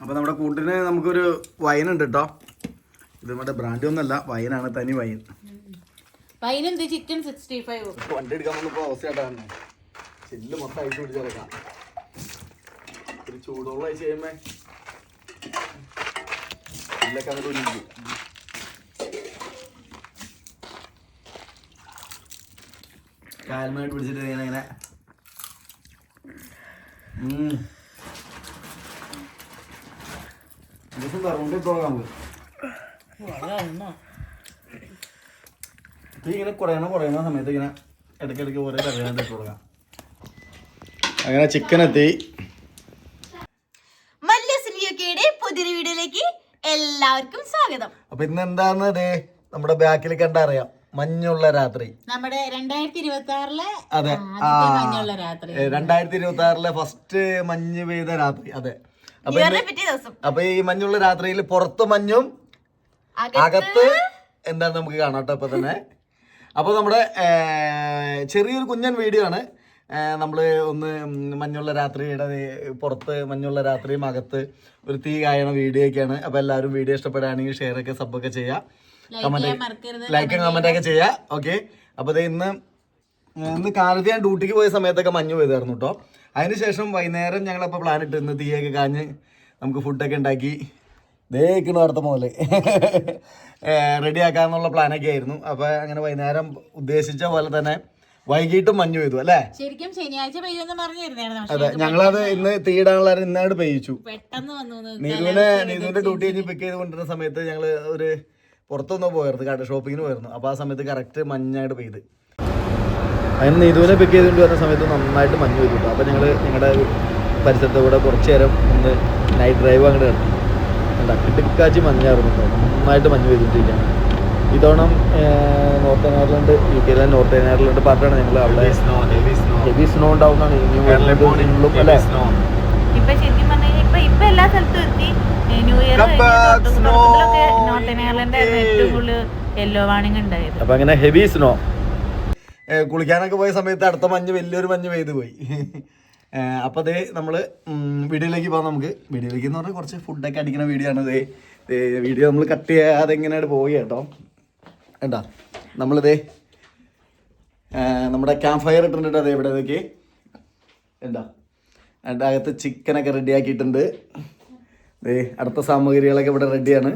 അപ്പോൾ നമ്മുടെ കൂട്ടിന് നമുക്കൊരു വൈനുണ്ട് കേട്ടോ ഇത് നമ്മുടെ ബ്രാൻഡ് ഒന്നല്ല വൈനാണ് തനി വൈൻ ചിക്കൻ സിക്സ്റ്റി ഫൈവ് വണ്ടി എടുക്കാൻ വന്നപ്പോൾ അവസ്ഥയായിട്ടാണ് ചില്ല് മൊത്തം അഴിച്ചു പിടിച്ചെടുക്കാം ഒരു ചൂടുവെള്ളം അയച്ചു കഴിയുമ്പോ ചില്ലൊക്കെ അങ്ങോട്ട് ഒഴിക്കും കാൽമായിട്ട് പിടിച്ചിട്ട് ദിവസം തറവുണ്ട് ഇട്ടോ നമുക്ക്. ഇത് ഇങ്ങനെ കുറയണ കുറയണ സമയത്ത് ഇങ്ങനെ ഇടയ്ക്കിടയ്ക്ക് ഓരോ കറിയാണ്ട് ഇട്ട് കൊടുക്കാം. അങ്ങനെ ചിക്കൻ എത്തി. പുതിയൊരു വീഡിയോയിലേക്ക് എല്ലാവർക്കും സ്വാഗതം. അപ്പൊ ഇന്ന് എന്താന്ന് നമ്മുടെ ബാക്കിൽ കണ്ട അറിയാം. മഞ്ഞുള്ള രാത്രി. നമ്മുടെ രണ്ടായിരത്തി ഇരുപത്തി ആറിലെ അതെ മഞ്ഞുള്ള രാത്രി. രണ്ടായിരത്തി ഇരുപത്തി ആറിലെ ഫസ്റ്റ് മഞ്ഞ് പെയ്ത രാത്രി. അതെ. അപ്പൊ ഇന്ന് പിറ്റേ ദിവസം. അപ്പൊ ഈ മഞ്ഞുള്ള രാത്രിയിൽ പുറത്ത് മഞ്ഞും അകത്ത് എന്താണ് നമുക്ക് കാണാം കേട്ടോ ഇപ്പൊ തന്നെ. അപ്പോൾ നമ്മുടെ ചെറിയൊരു കുഞ്ഞൻ വീഡിയോ ആണ്. നമ്മൾ ഒന്ന് മഞ്ഞുള്ള രാത്രിയുടെ പുറത്ത് മഞ്ഞുള്ള രാത്രിയും അകത്ത് ഒരു തീ കായണ വീഡിയോ ഒക്കെയാണ്. അപ്പോൾ എല്ലാവരും വീഡിയോ ഇഷ്ടപ്പെടുകയാണെങ്കിൽ ഷെയർ ഒക്കെ സബ് ഒക്കെ ചെയ്യാം. കമന്റ് ലൈക്കും കമന്റ് ഒക്കെ ചെയ്യാം. ഓക്കെ അപ്പോൾ ഇന്ന് ഇന്ന് കാലത്ത് ഞാൻ ഡ്യൂട്ടിക്ക് പോയ സമയത്തൊക്കെ മഞ്ഞ് പെയ്തായിരുന്നു കേട്ടോ. അതിനുശേഷം വൈകുന്നേരം ഞങ്ങളപ്പോൾ പ്ലാൻ ഇട്ടിരുന്നു തീയൊക്കെ കാഞ്ഞ് നമുക്ക് ഫുഡൊക്കെ ഉണ്ടാക്കി. ദേക്കണോ അടുത്ത മോലെ റെഡി ആക്കാന്നുള്ള പ്ലാനൊക്കെ ആയിരുന്നു. അപ്പോൾ അങ്ങനെ വൈകുന്നേരം ഉദ്ദേശിച്ച പോലെ തന്നെ വൈകിട്ട് മഞ്ഞ് പെയ്തു അല്ലേ? ശരിക്കും ശനിയാഴ്ച അതെ ഞങ്ങളത് ഇന്ന് തീയിടാനുള്ള ഇന്നാട് പെയ്യിച്ചു. നീതുവിനെ നീതുവിന്റെ ഡ്യൂട്ടി കഴിഞ്ഞ് പിക്ക് ചെയ്ത് കൊണ്ടിരുന്ന സമയത്ത് ഞങ്ങൾ ഒരു പുറത്തൊന്നും പോയിരുന്നു കട ഷോപ്പിങ്ങിന് പോയിരുന്നു. അപ്പോൾ ആ സമയത്ത് കറക്റ്റ് മഞ്ഞായിട്ട് പെയ്ത്. അതിന് നീതുവിനെ പിക്ക് ചെയ്തുകൊണ്ട് വരുന്ന സമയത്ത് നന്നായിട്ട് മഞ്ഞ് കേട്ടോ. അപ്പോൾ ഞങ്ങൾ ഞങ്ങളുടെ പരിസരത്തെ കൂടെ കുറച്ച് നേരം ഒന്ന് നൈറ്റ് ഡ്രൈവ് അങ്ങോട്ട് കണ്ടു എന്താ കിടുക്കാച്ചി മഞ്ഞായിരുന്നു നന്നായിട്ട് മഞ്ഞ് പെയ്തിട്ടിരിക്കുകയാണ് ഇത്തവണ നോർത്തേൺ അയർലൻഡ് യു കെയിലെ നോർത്തേൺ അയർലൻഡ് പാർട്ടാണ് ഞങ്ങൾ അവിടെ ഹെവി സ്നോ ഉണ്ടാവുന്നതാണ്. ഇനി ഉള്ളും അല്ലേ? ഇപ്പൊ ശരിക്കും പറഞ്ഞു കഴിഞ്ഞാൽ ഇപ്പൊ ഇപ്പൊ എല്ലാ സ്ഥലത്തും എത്തി. New year. നോർത്തേൺ അയർലൻഡ് ഏറ്റവും കൂടുതൽ യെല്ലോ വാണിംഗ് ഉണ്ടായത്. അപ്പൊ അങ്ങനെ ഹെവി സ്നോ കുളിക്കാനൊക്കെ പോയ സമയത്ത് അടുത്ത മഞ്ഞ് വലിയൊരു മഞ്ഞ് പെയ്ത് പോയി. അപ്പോൾ അപ്പൊ അതേ നമ്മൾ ഉം, വീഡിയോയിലേക്ക് പോകാം നമുക്ക്. വീഡിയോയിലേക്ക് എന്ന് പറഞ്ഞാൽ കുറച്ച് ഫുഡൊക്കെ അടിക്കുന്ന വീഡിയോ ആണ് ദേ. വീഡിയോ നമ്മൾ കട്ട് ചെയ്യാതെ എങ്ങനെയായിട്ട് പോവുക കേട്ടോ. എന്താ നമ്മളിതേ നമ്മുടെ ക്യാമ്പ് ഫയർ ഇട്ടിട്ടുണ്ട് അതേ ഇവിടെ ഇതൊക്കെ. എന്താ അതിന്റെ അകത്ത് ചിക്കനൊക്കെ റെഡിയാക്കിയിട്ടുണ്ട് ദേ അടുത്ത സാമഗ്രികളൊക്കെ ഇവിടെ റെഡിയാണ്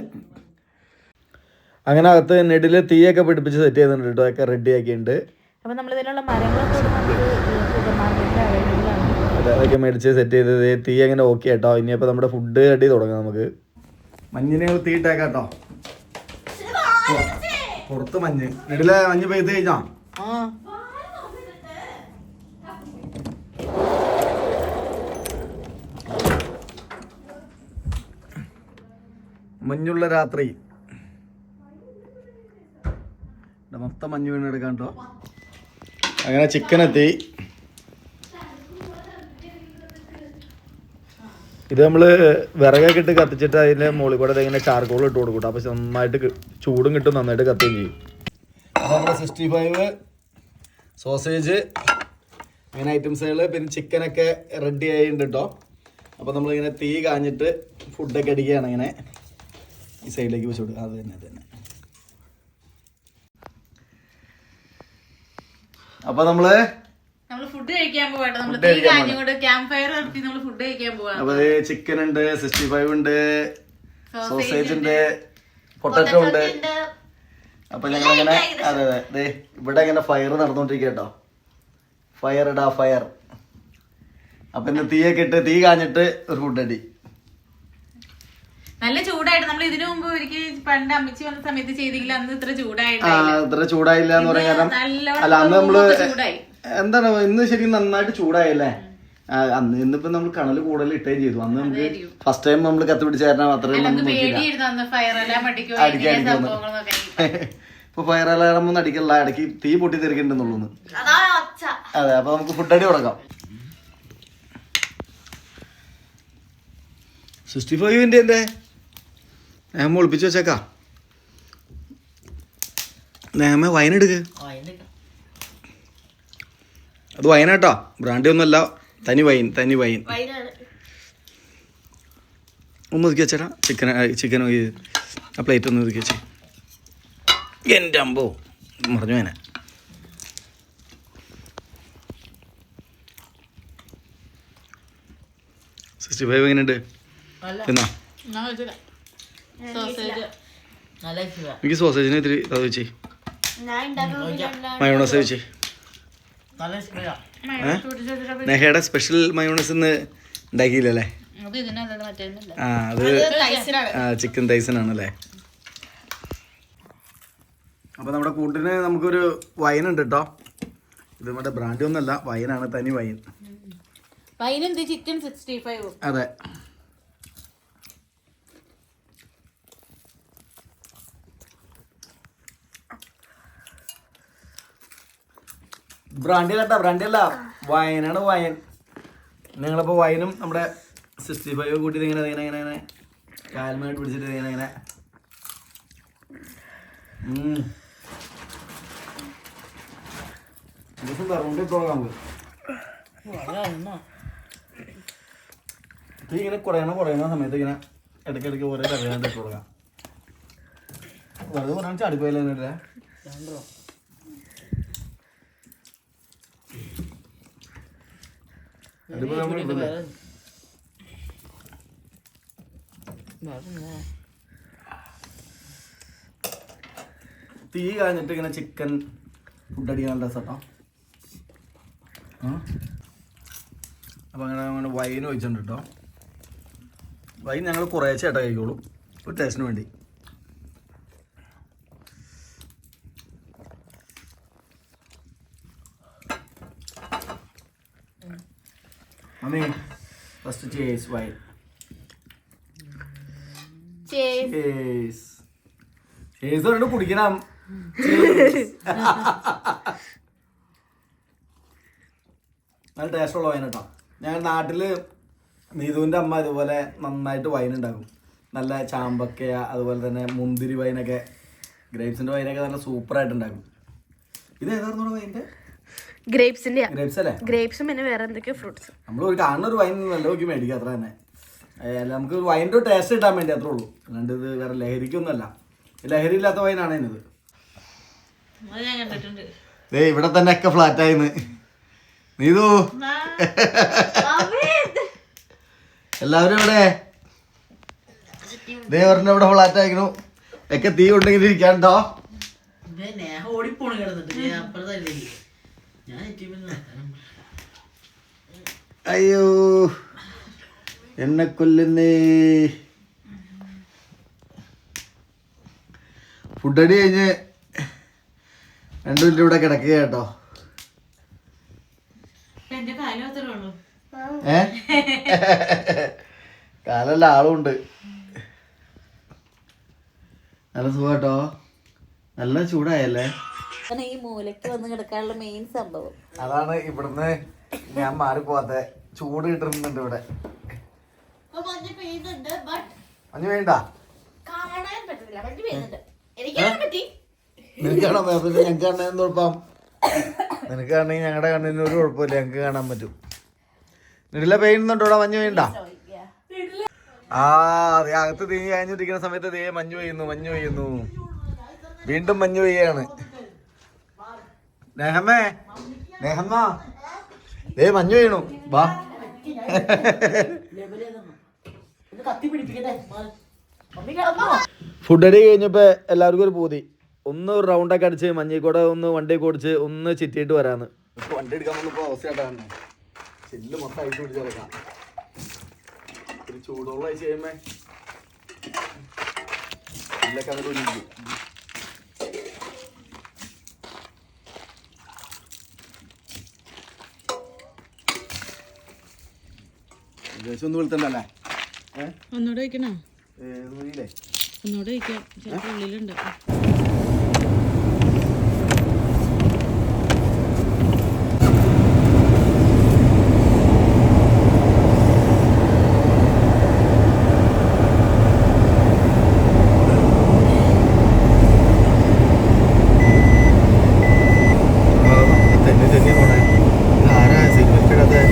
അങ്ങനെ അകത്ത് നെടിൽ തീയൊക്കെ പിടിപ്പിച്ച് സെറ്റ് ചെയ്തിട്ടുണ്ട് കേട്ടോ അതൊക്കെ റെഡി ആക്കിയിട്ടുണ്ട് അപ്പൊ നമ്മൾ ഇതിലുള്ള മരങ്ങളൊക്കെ നമുക്ക് സൂപ്പർ മാർക്കറ്റിൽ അവൈലബിൾ ആണ്. അതൊക്കെ മേടിച്ച് സെറ്റ് ചെയ്തത് തീ അങ്ങനെ ഓക്കെ കേട്ടോ ഇനിയിപ്പോൾ നമ്മുടെ ഫുഡ് കട്ടി തുടങ്ങാം നമുക്ക്. മഞ്ഞിനെ തീ ഇട്ടേക്കാം കേട്ടോ പുറത്ത് മഞ്ഞ്. നെടിലെ മഞ്ഞ് പെയ്ത് കഴിഞ്ഞാ? മഞ്ഞുള്ള രാത്രി. മൊത്തം മഞ്ഞ് വീണെടുക്കാം കേട്ടോ അങ്ങനെ ചിക്കൻ എത്തി ഇത് നമ്മൾ വിറകൊക്കെ ഇട്ട് കത്തിച്ചിട്ട് അതിന്റെ മുകളിൽ കൂടെ ഇങ്ങനെ ചാർക്കോൾ ഇട്ട് കൊടുക്കും അപ്പോൾ നന്നായിട്ട് ചൂടും കിട്ടും നന്നായിട്ട് കത്തുകയും ചെയ്യും. അപ്പോൾ നമ്മുടെ സിക്സ്റ്റി ഫൈവ് സോസേജ് അങ്ങനെ ഐറ്റംസുകൾ പിന്നെ ചിക്കനൊക്കെ റെഡി ആയിട്ടുണ്ട് കേട്ടോ അപ്പോൾ നമ്മളിങ്ങനെ തീ കാഞ്ഞിട്ട് ഫുഡൊക്കെ അടിക്കുകയാണ് ഇങ്ങനെ. ഈ സൈഡിലേക്ക് വെച്ച് കൊടുക്കുക. അത് തന്നെ അത് തന്നെ. അപ്പോൾ നമ്മൾ നമ്മൾ ഫുഡ് കഴിക്കാൻ പോവാട്ടോ. തീ കാഞ്ഞുകൊണ്ട് ക്യാമ്പ് ഫയർ നടത്തി ഫുഡ് കഴിക്കാൻ പോവാ. ചിക്കൻ ഉണ്ട് സിക്സ്റ്റി ഫൈവ് ഉണ്ട് സോസേജ് ഉണ്ട്. പൊട്ടറ്റോ ഉണ്ട്. അപ്പൊ ഞങ്ങൾ അങ്ങനെ അതെ അതെ. ദേ ഇവിടെ ഇങ്ങനെ ഫയർ നടന്നോണ്ടിരിക്കട്ടോ ഫയർ ഇടാ ഫയർ അപ്പൊ ഇന്ന് തീയൊക്കെ ഇട്ട് തീ കാഞ്ഞിട്ട് ഒരു ഫുഡ് അടി ചൂടായിട്ട് നമ്മൾ ഇതിനു മുമ്പ് ഒരിക്കൽ പണ്ട് അമ്മച്ചി വന്ന സമയത്ത് ചെയ്തെങ്കിൽ അന്ന് ഇത്ര ആ ഇത്ര ചൂടായില്ല എന്ന് പറയാൻ കാരണം അല്ല അന്ന് നമ്മൾ. എന്താണ് ഇന്ന് ശരിക്കും നന്നായിട്ട് ചൂടായല്ലേ? അന്ന് ഇന്നിപ്പോ നമ്മൾ കണൽ കൂടുതൽ ഇട്ടുകയും ചെയ്തു. അന്ന് നമുക്ക് ഫസ്റ്റ് ടൈം നമ്മൾ കത്ത് പിടിച്ച കാരണം അത്രയും. ഇപ്പൊ ഫയർ അലാറം ഒന്നും അടിക്കല്ല ഇടയ്ക്ക് തീ പൊട്ടി തീർക്കണ്ടെന്നുള്ളൂ അതെ അപ്പൊ നമുക്ക് ഫുഡ് അടി തുടങ്ങാം. സിക്സ്റ്റി ഫൈവിന്റെ എന്റെ നേമ ഒളിപ്പിച്ച് വെച്ചേക്കാ. നേമ വൈൻ എടുക്ക് അത് വൈനാട്ടോ ബ്രാൻഡി ഒന്നുമല്ല. തനി വൈൻ തനി വൈൻ ഒന്ന് ഒതുക്കി വെച്ചേടാ. ചിക്കൻ ചിക്കൻ ആ പ്ലേറ്റ് ഒന്ന് ഒതുക്കി വെച്ചേ. എന്റെ അമ്പോ. മറഞ്ഞു വേനെ സിക്സ്റ്റി ഫൈവ് എങ്ങനെയുണ്ട് എന്നാ എനിക്ക് സോസേജിന് ഇത്തിരി അത് വെച്ചേ. മയോണസ് വെച്ചേ. നെഹയുടെ സ്പെഷ്യൽ മയോണസ് ഇന്ന് ഉണ്ടാക്കിയില്ലല്ലേ? മറ്റേന്നല്ല ആ അത് ആ ചിക്കൻ തൈസൺ ആണല്ലേ? അപ്പോൾ നമ്മുടെ കൂട്ടിന് നമുക്കൊരു വൈൻ ഉണ്ട് കേട്ടോ ഇത് നമ്മുടെ ബ്രാൻഡ് ഒന്നല്ല വൈനാണ് തനി വൈൻ പതിനെന്ത് ചിക്കൻ സിക്സ്റ്റി ഫൈവ് അതെ. ബ്രാൻഡി അല്ല ബ്രാൻഡി അല്ല വയനാണ് വയൻ. നിങ്ങളിപ്പോൾ വയനും നമ്മുടെ സിക്സ്റ്റി ഫൈവ് കൂട്ടി ഇങ്ങനെ ഇങ്ങനെ ഇങ്ങനെ ഇങ്ങനെ. കാൽമായിട്ട് പിടിച്ചിട്ട് ഇങ്ങനെ ഇങ്ങനെ. ദിവസം തറവുണ്ട് ഇപ്പോൾ നമുക്ക്. ഇങ്ങനെ കുറയണ കുറയണ സമയത്ത് ഇങ്ങനെ ഇടയ്ക്കിടയ്ക്ക് ഓരോ കറിയാണ്ട് ഇട്ട് കൊടുക്കാം. വെറുതെ പറഞ്ഞാൽ ചാടിപ്പോയല്ലേ എന്നിട്ട് തീ കഴിഞ്ഞിട്ട് ഇങ്ങനെ ചിക്കൻ ഫുഡ് അടിക്കാനുള്ള നല്ല രസം കേട്ടോ അപ്പോൾ അങ്ങനെ അങ്ങനെ വൈൻ ഒഴിച്ചിട്ടുണ്ട് കേട്ടോ വൈൻ ഞങ്ങൾ കുറേശ്ശെ ഏട്ടാ കഴിക്കോളൂ ഒരു ടേസ്റ്റിന് വേണ്ടി. Mummy first chase wine chase chase പറഞ്ഞിട്ട് കുടിക്കണം Cheers. നല്ല ടേസ്റ്റുള്ള വൈൻ കേട്ടോ ഞങ്ങൾ നാട്ടിൽ നീതുവിന്റെ അമ്മ ഇതുപോലെ നന്നായിട്ട് വൈൻ ഉണ്ടാക്കും നല്ല ചാമ്പക്കയ അതുപോലെ തന്നെ മുന്തിരി വൈനൊക്കെ ഗ്രേപ്സിന്റെ വൈനൊക്കെ നല്ല സൂപ്പറായിട്ട് ഉണ്ടാക്കും ഇത് ഏതായിരുന്നു വൈന്റെ ഗ്രേപ്സിന്റെ ഗ്രേപ്സ് അല്ലേ? ഗ്രേപ്സും പിന്നെ വേറെ എന്തൊക്കെയോ ഫ്രൂട്ട്സ് നമ്മൾ ഒരു കാണുന്ന ഒരു വൈൻ നല്ല നോക്കി മേടിക്കുക അത്ര തന്നെ. ഏ, അല്ല നമുക്ക് വൈന്റെ ടേസ്റ്റ് ഇടാൻ വേണ്ടി അത്രേ ഉള്ളൂ. അല്ലാണ്ട് ഇത് വേറെ ലഹരിക്കൊന്നുമല്ല. ലഹരി ഇല്ലാത്ത വൈനാണ് ഇത് ഏയ് ഞാൻ കണ്ടിട്ടുണ്ട്. ദേ ഇവിടെ തന്നെ ഒക്കെ ഫ്ലാറ്റ് ആയിന്ന്. നീതു. എല്ലാവരും ഇവിടെ ദേ ഒരെണ്ണം ഇവിടെ ഫ്ലാറ്റ് ആയിക്കണു. ഒക്കെ തീ ഉണ്ടെങ്കിൽ ഇരിക്കാണ്ടോ ഓടിപ്പോണ് കിടന്നിട്ട്. അപ്പുറത്തല്ലേ അയ്യോ എന്നെ കൊല്ലുന്നേ. ഫുഡടി കഴിഞ്ഞ് രണ്ടു മിനിറ്റ് ഇവിടെ കിടക്കുക കേട്ടോ. ഏ? കാലല്ല ആളുണ്ട്. നല്ല സുഖാട്ടോ നല്ല ചൂടായല്ലേ? ഈ മൂലയ്ക്ക് വന്ന് കിടക്കാനുള്ള മെയിൻ സംഭവം. അതാണ് ഇവിടുന്ന് ഞാൻ മാറി പോവാത്ത ചൂട് കിട്ടുന്നുണ്ട് ഇവിടെ. മഞ്ഞ പെയ്യുന്നുണ്ട് ബട്ട് മഞ്ഞ് വേണ്ട കാണാൻ പറ്റുന്നില്ല മഞ്ഞ് പെയ്യുന്നുണ്ട്. എനിക്ക് കാണാൻ പറ്റി. നിനക്ക് കാണാൻ പറ്റില്ല ഞങ്ങൾക്ക് കാണാൻ എന്ത് കുഴപ്പം നിനക്ക് കാണണമെങ്കിൽ ഞങ്ങളുടെ കണ്ണിന് ഒരു കുഴപ്പമില്ല. ഞങ്ങൾക്ക് കാണാൻ പറ്റും. നിടില പെയ്യുന്നുണ്ടോ ഇവിടെ? മഞ്ഞ് പെയ്യണ്ട ആ അതെ അകത്ത് തീ കഴിഞ്ഞിരിക്കുന്ന സമയത്ത് ദേ മഞ്ഞ് പെയ്യുന്നു മഞ്ഞ് പെയ്യുന്നു. വീണ്ടും മഞ്ഞ് പെയ്യാണ്. നെഹമ്മേ നെഹമ്മ ദേ മഞ്ഞു വീണു. വാ. ഫുഡ് അടി കഴിഞ്ഞപ്പോ എല്ലാവർക്കും ഒരു പൂതി. ഒന്ന് റൗണ്ടൊക്കെ അടിച്ച് മഞ്ഞ കൂടെ ഒന്ന് വണ്ടി ഓടിച്ച് ഒന്ന് ചിറ്റിയിട്ട് വരാന്ന്. വണ്ടി എടുക്കാൻ വന്നപ്പോൾ അവസ്ഥയായിട്ടാണ് ചില്ല് മൊത്തം അഴിച്ചു പിടിച്ചേക്കാം ഒരു ചൂടുള്ള അയച്ചു കഴിയുമ്പോ ചില്ലൊക്കെ ഒഴിക്കും ഒന്ന് വിളിത്തണ്ടല്ലേ? ഒന്നുകൂടെ വയ്ക്കണോ ഒന്നുകൂടെ വയ്ക്കാം ഉള്ളിലുണ്ട് തന്നെ തന്നെ പോണേ ആരാ സിഗ്നൽ ഇടാതെ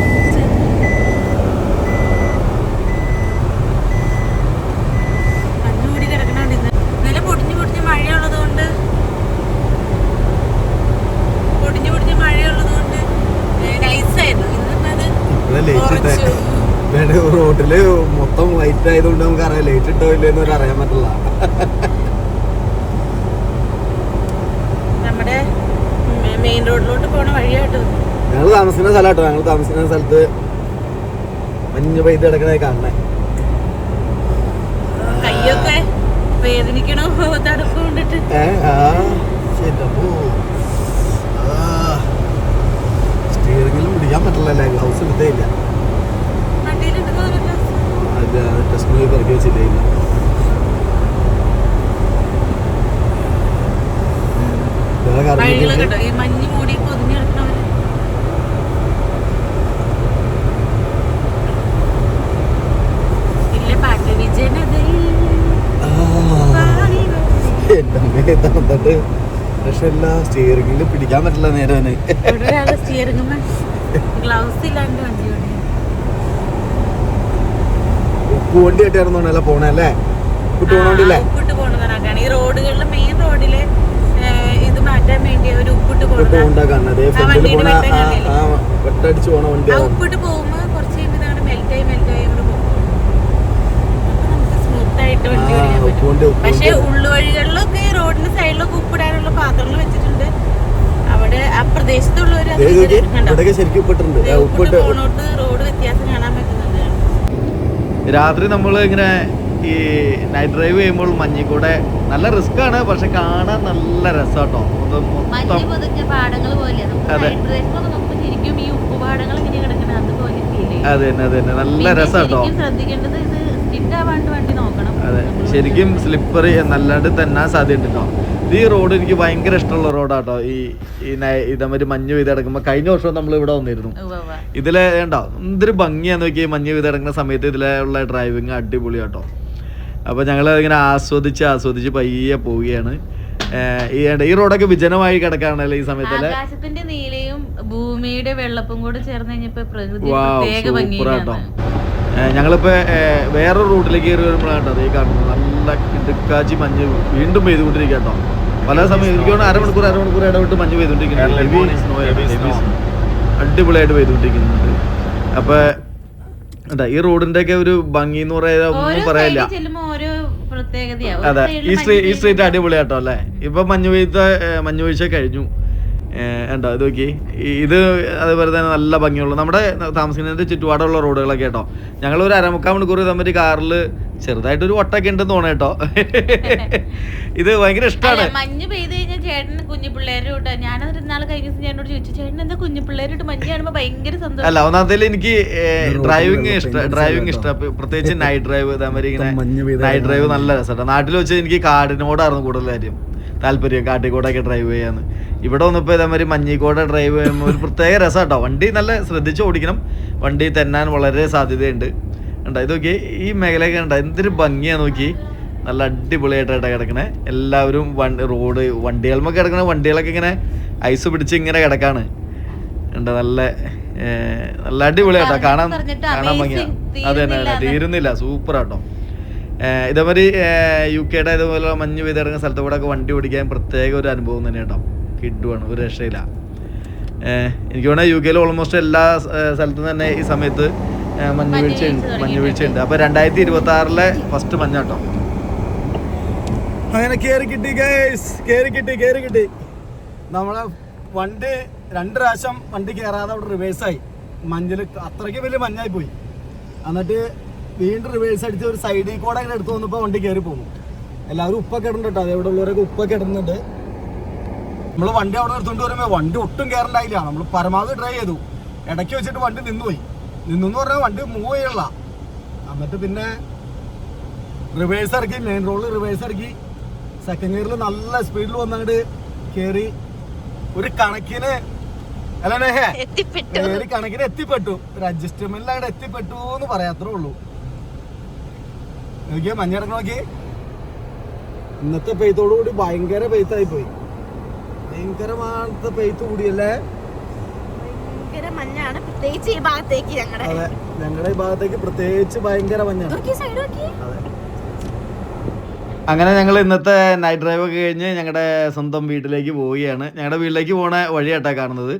ഇതിൽ മൊത്തം ആയതുകൊണ്ട് നമുക്ക് അറിയാം ലൈറ്റ് ഇട്ടോ ഇല്ലെന്ന് ഒരു അറിയാൻ പറ്റില്ല. നമ്മുടെ മെയിൻ റോഡിലോട്ട് പോണ വഴിയായിട്ട് ഞങ്ങൾ താമസിക്കുന്ന സ്ഥലം കേട്ടോ ഞങ്ങൾ താമസിക്കുന്ന സ്ഥലത്ത് മഞ്ഞ് പെയ്ത് കിടക്കണേ കാണണേ. കയ്യൊക്കെ വേദനിക്കണോ? തണുപ്പ് കൊണ്ടിട്ട്. സ്റ്റിയറിംഗിലും പിടിക്കാൻ പറ്റില്ല ഗ്ലൗസ് എടുത്തേ ഇല്ല വണ്ടിയിലുണ്ടെന്ന് പറഞ്ഞിട്ട് അത് ടെസ്റ്റ് പോയി പെറുക്കി വെച്ചില്ലേ ഇല്ല വേറെ വഴികളൊക്കെ കാരണം ഉണ്ടോ ഈ മഞ്ഞ് മൂടി ഇല്ല പാട്ട് വിജയനത് എന്റെ പക്ഷെ എല്ലാ സ്റ്റിയറിംഗിൽ പിടിക്കാൻ പറ്റില്ല നേരെ ഗ്ലൗസ് ഇല്ലാണ്ട് വണ്ടി വണ്ടി ആയിട്ടായിരുന്നോണ്ടല്ലേ പോണേ അല്ലേ? കുട്ടി പോണോണ്ടല്ലേ ഉപ്പിട്ട് പോണതാണ് ഈ റോഡുകളിലെ മെയിൻ റോഡിൽ ഇത് മാറ്റാൻ വേണ്ടി ഒരു ഉപ്പിട്ട് ഉപ്പ് പോണതാണ് ഉണ്ടാക്കാൻ അതേ ആ ഫ്രണ്ടിൽ വണ്ടിയുടെ പോണ ആ- ആ വെട്ടടിച്ച് പോണ വണ്ടി വണ്ടിയാണ്. ഉപ്പിട്ട് പോകുമ്പോ കുറച്ച് കഴിയുമ്പോൾ മെൽറ്റായി മെൽറ്റായി അങ്ങോട്ട് പോകും. സ്മൂത്ത് ആയിട്ട് വണ്ടി ഓടിക്കാൻ പറ്റും. പക്ഷെ വണ്ടി. ഉള്ളുവഴികളിലൊക്കെ റോഡിന്റെ സൈഡിലൊക്കെ ഉപ്പിടാനുള്ള പാത്രങ്ങൾ വെച്ചിട്ടുണ്ട്. അവിടെ ആ പ്രദേശത്തുള്ളവർ ശരിക്കും ഉപ്പിട്ടുണ്ട് ഉപ്പിട്ട് റോഡ് വ്യത്യാസം കാണാൻ രാത്രി നമ്മൾ ഇങ്ങനെ ഈ നൈറ്റ് ഡ്രൈവ് ചെയ്യുമ്പോൾ മഞ്ഞി കൂടെ നല്ല റിസ്ക് ആണ് പക്ഷെ കാണാൻ നല്ല രസാട്ടോ. അത്. മൊത്തം അതെ. അതെ തന്നെ അതെ തന്നെ നല്ല രസാട്ടോ. അതെ ശരിക്കും സ്ലിപ്പറി നല്ലാണ്ട് തന്നെ സാധ്യത ഇത് ഈ റോഡ് എനിക്ക് ഭയങ്കര ഇഷ്ടമുള്ള റോഡാട്ടോ. ഈ ഇതേമാതിരി മഞ്ഞ് വീത് കിടക്കുമ്പോൾ കഴിഞ്ഞ വർഷം നമ്മൾ ഇവിടെ വന്നിരുന്നു. ഇതിലെ ഉണ്ടോ എന്തൊരു ഭംഗിയാന്ന് നോക്കി മഞ്ഞ് വീത് കിടക്കുന്ന സമയത്ത് ഇതിലെ ഉള്ള ഡ്രൈവിങ് അടിപൊളിയാട്ടോ. അപ്പോൾ ഞങ്ങൾ ഇങ്ങനെ ആസ്വദിച്ച് ആസ്വദിച്ച് പയ്യെ പോവുകയാണ്. ഈ ഈ റോഡൊക്കെ വിജനമായി കിടക്കാണല്ലോ ഈ സമയത്തല്ലേ ആകാശത്തിന്റെ നീലയും ഭൂമിയുടെ വെള്ളപ്പും കൂടെ ചേർന്ന് കഴിഞ്ഞപ്പോ പ്രകൃതി ഞങ്ങളിപ്പോ വേറൊരു റൂട്ടിലേക്ക് കയറി വരുമ്പോഴാണ് കേട്ടോ ഈ കാണുന്നത്. നല്ല കിടുക്കാച്ചി മഞ്ഞ് വീണ്ടും പെയ്തുകൊണ്ടിരിക്കുക കേട്ടോ പല സമയം എനിക്ക് തോന്നുന്നു അരമണിക്കൂർ അരമണിക്കൂർ ഇടവിട്ട് മഞ്ഞ് പെയ്തുകൊണ്ടിരിക്കുന്നുണ്ട്. അടിപൊളിയായിട്ട് പെയ്തുകൊണ്ടിരിക്കുന്നുണ്ട്. അപ്പൊ എന്താ ഈ റോഡിന്റെ ഒക്കെ ഒരു ഭംഗി എന്ന് പറയാ ഒന്നും പറയില്ല. അതെ ഈ സ്ട്രീറ്റ് ഈ സ്ട്രീറ്റ് അടിപൊളിയാട്ടോ അല്ലെ? ഇപ്പൊ മഞ്ഞ് പെയ്ത ഏർ, മഞ്ഞ് വീഴ്ച കഴിഞ്ഞു. ഉണ്ടോ ഇത് നോക്കി. ഇത് അതുപോലെ തന്നെ നല്ല ഭംഗിയുള്ള. നമ്മുടെ താമസിക്കുന്നതിന്റെ ചുറ്റുപാടുള്ള റോഡുകളൊക്കെ കേട്ടോ. ഞങ്ങൾ ഒരു അരമുക്കാൽ മണിക്കൂർ തമ്മിൽ കാറിൽ ചെറുതായിട്ടൊരു ഒട്ടൊക്കെ ഉണ്ടെന്ന് തോന്നേ കേട്ടോ. ഇത് ഭയങ്കര ഇഷ്ടമാണ് മഞ്ഞ് പെയ്ത് കഴിഞ്ഞാൽ ചേട്ടൻ കുഞ്ഞു പിള്ളേരോട്ട് ഞാനത് ഇന്നാൾ കഴിഞ്ഞ ദിവസം ചേട്ടനോട് ചോദിച്ചു ചേട്ടൻ എന്താ കുഞ്ഞു പിള്ളേരോട്ട് മഞ്ഞ് കാണുമ്പോൾ ഭയങ്കര സന്തോഷം. അല്ല ഒന്നാമത്തേൽ എനിക്ക് ഡ്രൈവിംഗ് ഇഷ്ടം ഡ്രൈവിംഗ് ഇഷ്ടം. പ്രത്യേകിച്ച് നൈറ്റ് ഡ്രൈവ് ഇതേമാതിരി ഇങ്ങനെ നൈറ്റ് ഡ്രൈവ് നല്ല രസമാണ് നാട്ടിൽ വെച്ച് എനിക്ക് കാടിനോടായിരുന്നു കൂടുതൽ കാര്യം. താല്പര്യം കാട്ടിക്കൂടെയൊക്കെ ഡ്രൈവ് ചെയ്യാന്ന്. ഇവിടെ വന്നപ്പോൾ ഇതേമാതിരി മഞ്ഞിക്കോട് ഡ്രൈവ് ചെയ്യുമ്പോൾ ഒരു പ്രത്യേക രസം കേട്ടോ വണ്ടി നല്ല ശ്രദ്ധിച്ച് ഓടിക്കണം. വണ്ടി തെന്നാൻ വളരെ സാധ്യതയുണ്ട്. ഉണ്ടോ ഇതൊക്കെ ഈ മേഖലയൊക്കെ ഉണ്ടോ എന്തൊരു ഭംഗിയാ നോക്കി. നല്ല അടിപൊളിയായിട്ടാണ് കിടക്കണേ. എല്ലാവരും വണ്ടി റോഡ് വണ്ടികളുമ്പോൾ കിടക്കണ വണ്ടികളൊക്കെ ഇങ്ങനെ ഐസ് പിടിച്ച് ഇങ്ങനെ കിടക്കാണ്. ഉണ്ട് നല്ല നല്ല അടിപൊളിയാട്ടോ. കാണാൻ കാണാൻ ഭംഗിയാണ്. അതെ തന്നെ തീരുന്നില്ല. ആട്ടോ ഇതേമാതിരി യു കെയുടെ ഇതുപോലെ മഞ്ഞ് പെയ്തിറങ്ങുന്ന സ്ഥലത്ത് കൂടെ ഒക്കെ വണ്ടി ഓടിക്കാൻ പ്രത്യേക ഒരു അനുഭവം തന്നെ കേട്ടോ കിഡുവാണ് ഒരു രക്ഷയില്ല. എനിക്ക് തോന്നുന്നത് യു കെയിൽ ഓൾമോസ്റ്റ് എല്ലാ സ്ഥലത്തും തന്നെ ഈ സമയത്ത് മഞ്ഞുവീഴ്ച മഞ്ഞ് മഞ്ഞ് വീഴ്ച വീഴ്ച മഞ്ഞ് വീഴ്ചയുണ്ട്. അപ്പൊ രണ്ടായിരത്തി ഇരുപത്തി ആറിലെ ഫസ്റ്റ് മഞ്ഞാട്ടോ അങ്ങനെ കയറി കിട്ടി ഗൈസ് കയറി കിട്ടി കയറി കിട്ടി. നമ്മളെ വണ്ടി രണ്ട് പ്രാവശ്യം വണ്ടി കയറാതെ അവിടെ റിവേഴ്സായി മഞ്ഞിൽ അത്രയ്ക്ക് വലിയ മഞ്ഞായി പോയി. എന്നിട്ട് വീണ്ടും റിവേഴ്സ് അടിച്ച് ഒരു സൈഡിൽ കൂടെ അങ്ങനെ എടുത്തു വന്നപ്പോൾ വണ്ടി കയറി പോകുന്നു എല്ലാവരും ഉപ്പൊക്കെ ഇടുന്നുണ്ട് കേട്ടോ. എവിടെ ഉള്ളവരൊക്കെ ഉപ്പൊക്കെ ഇടുന്നുണ്ട്. നമ്മൾ വണ്ടി അവിടെ നിർത്തുകൊണ്ട് വരുമ്പോൾ വണ്ടി ഒട്ടും കയറണ്ടായില്ല നമ്മൾ പരമാവധി ഡ്രൈവ് ചെയ്തു. ഇടയ്ക്ക് വെച്ചിട്ട് വണ്ടി നിന്നുപോയി. നിന്നു പറഞ്ഞാൽ വണ്ടി മൂവ് ചെയ്യല്ല എന്നിട്ട് പിന്നെ റിവേഴ്സ് ഇറക്കി മെയിൻ റോഡിൽ റിവേഴ്സ് ഇറക്കി. സെക്കൻഡ് ഗിയറിൽ നല്ല സ്പീഡിൽ വന്നങ്ങോട്ട് കയറി ഒരു കണക്കിന് ഒരു കണക്കിന് എത്തിപ്പെട്ടു. ഒരു അഡ്ജസ്റ്റ്മെന്റിൽ അങ്ങോട്ട് എത്തിപ്പെട്ടു എന്ന് പറയാത്രേ ഉള്ളൂ. നോക്കിയാ മഞ്ഞിറങ്ങി നോക്കി ഇന്നത്തെ പെയ്ത്തോടു കൂടി ഭയങ്കര പെയ്ത്തായി പോയി ഭയങ്കരമാനത്തെ പെയ്ത്ത് കൂടിയല്ലേ? ഭയങ്കര മഞ്ഞാണ്. പ്രത്യേകിച്ച് ഈ ഭാഗത്തേക്ക് ഞങ്ങളുടെ അതെ ഞങ്ങളുടെ ഈ ഭാഗത്തേക്ക് പ്രത്യേകിച്ച് ഭയങ്കര മഞ്ഞാണ്. സൈഡ് നോക്കി. അങ്ങനെ ഞങ്ങൾ ഇന്നത്തെ നൈറ്റ് ഡ്രൈവ് ഒക്കെ കഴിഞ്ഞ് ഞങ്ങളുടെ സ്വന്തം വീട്ടിലേക്ക് പോവുകയാണ്. ഞങ്ങളുടെ വീട്ടിലേക്ക് പോണ വഴിയാട്ടാ കാണുന്നത്.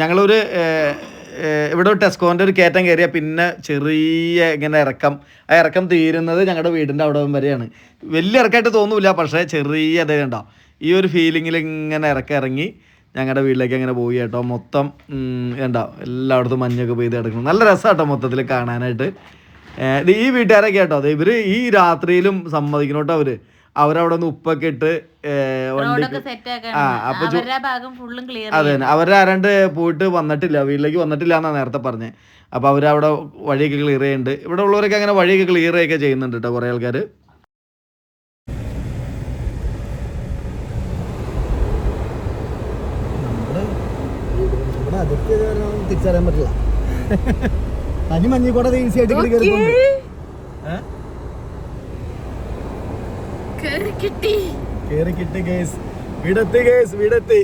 ഞങ്ങളൊരു ഇവിടെ ഒരു ടെസ്കോന്റെ ഒരു കയറ്റം കയറിയ പിന്നെ ചെറിയ ഇങ്ങനെ ഇറക്കം. ആ ഇറക്കം തീരുന്നത് ഞങ്ങളുടെ വീടിന്റെ അവിടെ വരെയാണ്. വലിയ ഇറക്കായിട്ട് തോന്നൂല പക്ഷേ ചെറിയ ഇതേ ഉണ്ടോ ഈ ഒരു ഫീലിങ്ങിൽ ഇങ്ങനെ ഇറക്കിറങ്ങി ഞങ്ങളുടെ വീട്ടിലേക്ക് അങ്ങനെ പോയി കേട്ടോ. മൊത്തം ഉം, എല്ലായിടത്തും മഞ്ഞൊക്കെ പെയ്ത് കിടക്കുന്നു. നല്ല രസം കേട്ടോ മൊത്തത്തിൽ കാണാനായിട്ട്. ഈ വീട്ടുകാരൊക്കെ കേട്ടോ അത് ഇവർ ഈ രാത്രിയിലും സമ്മതിക്കണം കേട്ടോ അവർ അവരവിടെ നിന്ന് ഉപ്പൊക്കെ ഇട്ട് വണ്ടി ആ, അപ്പൊ അതെ തന്നെ അവരാരണ്ട് പോയിട്ട് വന്നിട്ടില്ല. വീട്ടിലേക്ക് വന്നിട്ടില്ല എന്നാണ് നേരത്തെ പറഞ്ഞത് അപ്പോൾ അവരവിടെ വഴിയൊക്കെ ക്ലിയർ ചെയ്യുന്നുണ്ട് ഇവിടെ ഉള്ളവരൊക്കെ അങ്ങനെ വഴിയൊക്കെ ക്ലിയർ ഒക്കെ ചെയ്യുന്നുണ്ട് കേട്ടോ കുറേ ആൾക്കാർ തിരിച്ചറിയാൻ പറ്റില്ല. തനി മഞ്ഞി കൂടെ ഈസി ആയിട്ട് കേറി. കിട്ടി. കേറി കിട്ടി കേസ് വീടെത്തി കേസ് വീടെത്തി.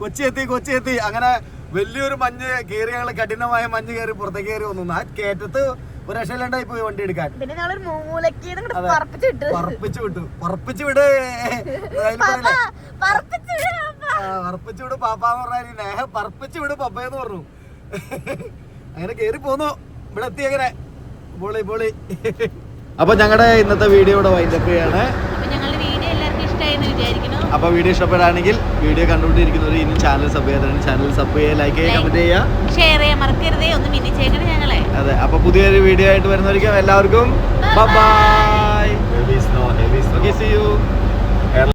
കൊച്ചി എത്തി കൊച്ചി എത്തി. അങ്ങനെ വലിയൊരു മഞ്ഞ് കയറി ഞങ്ങൾ കഠിനമായ മഞ്ഞ് കയറി പുറത്തേക്ക് കയറി വന്നു. ആ കയറ്റത്ത് ഒരു രക്ഷയില്ലാണ്ടായി പോയി വണ്ടി എടുക്കാൻ. പറപ്പിച്ചു വിട്ടു. പറപ്പിച്ചു വിട്. അതിന് പറയില്ലേ? ആ, പറപ്പിച്ചു വിട് പാപ്പാന്ന് പറഞ്ഞാൽ നേഹ പറപ്പിച്ചു വിട് പപ്പയെന്ന് പറഞ്ഞു. അങ്ങനെ കേറി പോന്നു. ഇവിടെ എത്തി അങ്ങനെ. പൊളി പൊളി. അപ്പൊ ഞങ്ങളുടെ ഇന്നത്തെ വീഡിയോ ഇവിടെ വൈൻഡപ്പ് ചെയ്യാണ്. അപ്പൊ വീഡിയോ ഇഷ്ടപ്പെടുകയാണെങ്കിൽ വീഡിയോ കണ്ടുകൊണ്ടിരിക്കുന്നവർ ഇനി ചാനൽ സബ് ചെയ്യാതെ ചാനൽ സബ് ചെയ്യുക ലൈക്ക് ചെയ്യുക കമന്റ് ചെയ്യുക. ഷെയർ ചെയ്യാൻ മറക്കരുതേ. ഒന്ന് മിനിച്ചേക്കണം ഞങ്ങളെ. അതെ അപ്പൊ പുതിയൊരു വീഡിയോ ആയിട്ട് വരുന്നവർക്കും എല്ലാവർക്കും bye bye. Okay see you